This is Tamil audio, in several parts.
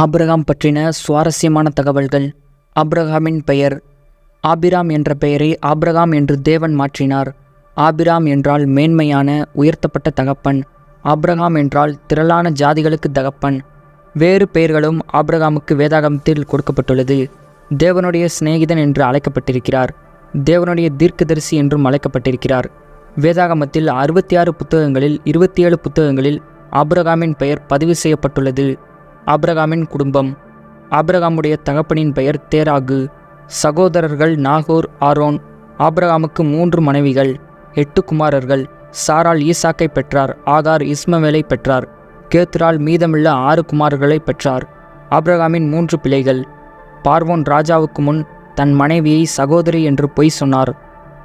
ஆபிரகாம் பற்றின சுவாரஸ்யமான தகவல்கள். ஆபிரகாமின் பெயர் ஆபிராம் என்ற பெயரை ஆப்ரஹாம் என்று தேவன் மாற்றினார். ஆபிராம் என்றால் மேன்மையான உயர்த்தப்பட்ட தகப்பன். ஆப்ரஹாம் என்றால் திரளான ஜாதிகளுக்கு தகப்பன். வேறு பெயர்களும் ஆபிரகாமுக்கு வேதாகமத்தில் கொடுக்கப்பட்டுள்ளது. தேவனுடைய சிநேகிதன் என்று அழைக்கப்பட்டிருக்கிறார். தேவனுடைய தீர்க்கதரிசி என்றும் அழைக்கப்பட்டிருக்கிறார். வேதாகமத்தில் அறுபத்தி ஆறு புத்தகங்களில் இருபத்தி ஏழு புத்தகங்களில் ஆபிரகாமின் பெயர் பதிவு செய்யப்பட்டுள்ளது. ஆப்ரகாமின் குடும்பம். ஆப்ரகாமுடைய தகப்பனின் பெயர் தேராகு. சகோதரர்கள் நாகோர் ஆரோன். ஆபிரகாமுக்கு மூன்று மனைவிகள் எட்டு குமாரர்கள். சாரால் ஈசாக்கை பெற்றார் ஆகார் இஸ்மவேலை பெற்றார். கேத்ரால் மீதமுள்ள ஆறு குமாரர்களை பெற்றார். ஆப்ரகாமின் மூன்று பிள்ளைகள். பார்வோன் ராஜாவுக்கு முன் தன் மனைவியை சகோதரி என்று பொய் சொன்னார்.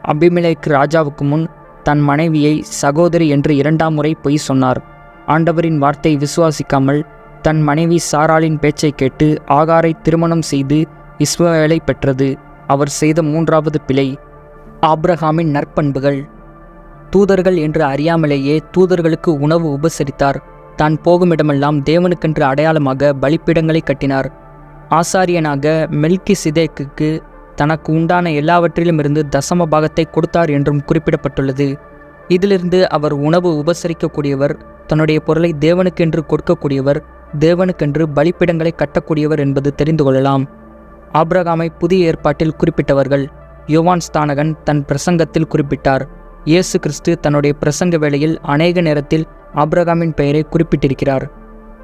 அபிமிலைக்கு ராஜாவுக்கு முன் தன் மனைவியை சகோதரி என்று இரண்டாம் முறை பொய் சொன்னார். ஆண்டவரின் வார்த்தை விசுவாசிக்காமல் தன் மனைவி சாராளின் பேச்சை கேட்டு ஆகாரை திருமணம் செய்து இஸ்மவேலை பெற்றது. அவர் செய்த மூன்றாவது பிழை ஆப்ரஹாமின் நற்பண்புகள். தூதர்கள் என்று அறியாமலேயே தூதர்களுக்கு உணவு உபசரித்தார். தான் போகுமிடமெல்லாம் தேவனுக்கென்று அடையாளமாக பலிப்பிடங்களை கட்டினார். ஆசாரியனாக மெல்கி சிதேக்குக்கு தனக்கு உண்டான எல்லாவற்றிலுமிருந்து தசம பாகத்தை கொடுத்தார் என்றும் குறிப்பிடப்பட்டுள்ளது. இதிலிருந்து அவர் உணவு உபசரிக்கக்கூடியவர் தன்னுடைய பொருளை தேவனுக்கென்று கொடுக்கக்கூடியவர் தேவனுக்கென்று பலிப்பிடங்களை கட்டக்கூடியவர் என்பது தெரிந்து கொள்ளலாம். ஆப்ரகாமை புதிய ஏற்பாட்டில் குறிப்பிட்டவர்கள் யுவான் ஸ்தானகன் தன் பிரசங்கத்தில் குறிப்பிட்டார். இயேசு கிறிஸ்து தன்னுடைய பிரசங்க வேளையில் அநேக நேரத்தில் ஆப்ரகாமின் பெயரை குறிப்பிட்டிருக்கிறார்.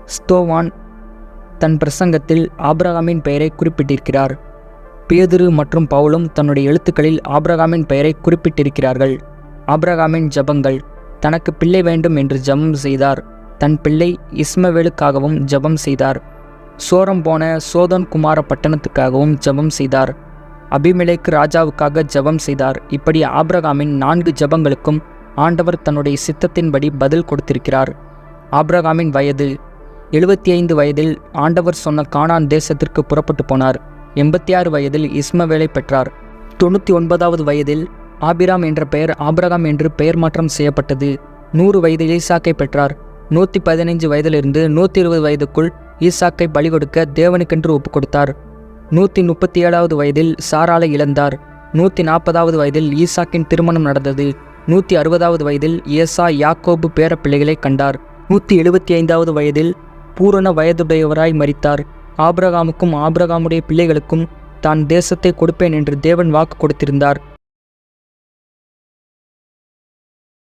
ஸ்தோவான் தன் பிரசங்கத்தில் ஆப்ரகாமின் பெயரை குறிப்பிட்டிருக்கிறார். பேதுரு மற்றும் பவுலும் தன்னுடைய எழுத்துக்களில் ஆப்ரகாமின் பெயரை குறிப்பிட்டிருக்கிறார்கள். ஆபிரகாமின் ஜபங்கள் தனக்கு பிள்ளை வேண்டும் என்று ஜெபம் செய்தார். தன் பிள்ளை இஸ்மவேலுக்காகவும் ஜெபம் செய்தார். சோரம் போன சோதன் குமார பட்டணத்துக்காகவும் ஜெபம் செய்தார். அபிமிலேக்கு ராஜாவுக்காக ஜெபம் செய்தார். இப்படி ஆப்ரகாமின் நான்கு ஜெபங்களுக்கும் ஆண்டவர் தன்னுடைய சித்தத்தின்படி பதில் கொடுத்திருக்கிறார். ஆப்ரகாமின் வயது எழுபத்தி ஐந்து வயதில் ஆண்டவர் சொன்ன கானான் தேசத்திற்கு புறப்பட்டு போனார். எண்பத்தி ஆறு வயதில் இஸ்மவேலை பெற்றார். தொண்ணூற்றி ஒன்பதாவது வயதில் ஆபிராம் என்ற பெயர் ஆபிரகாம் என்று பெயர் மாற்றம் செய்யப்பட்டது. நூறு வயதில் ஈசாக்கை பெற்றார். நூற்றி பதினைஞ்சு வயதிலிருந்து நூற்றி இருபது வயதுக்குள் ஈசாக்கை பலி கொடுக்க தேவனுக்கென்று ஒப்புக் கொடுத்தார் நூற்றி முப்பத்தி ஏழாவது வயதில் சாராலை இழந்தார். நூற்றி நாற்பதாவது வயதில் ஈசாக்கின் திருமணம் நடந்தது. நூற்றி அறுபதாவது வயதில் ஏசா யாக்கோபு பேரப்பிள்ளைகளை கண்டார். நூற்றி எழுபத்தி ஐந்தாவது வயதில் பூரண வயதுடையவராய் மறித்தார் ஆபிரகாமுக்கும் ஆபிரகாமுடைய பிள்ளைகளுக்கும் தான் தேசத்தை கொடுப்பேன் என்று தேவன் வாக்கு கொடுத்திருந்தார்.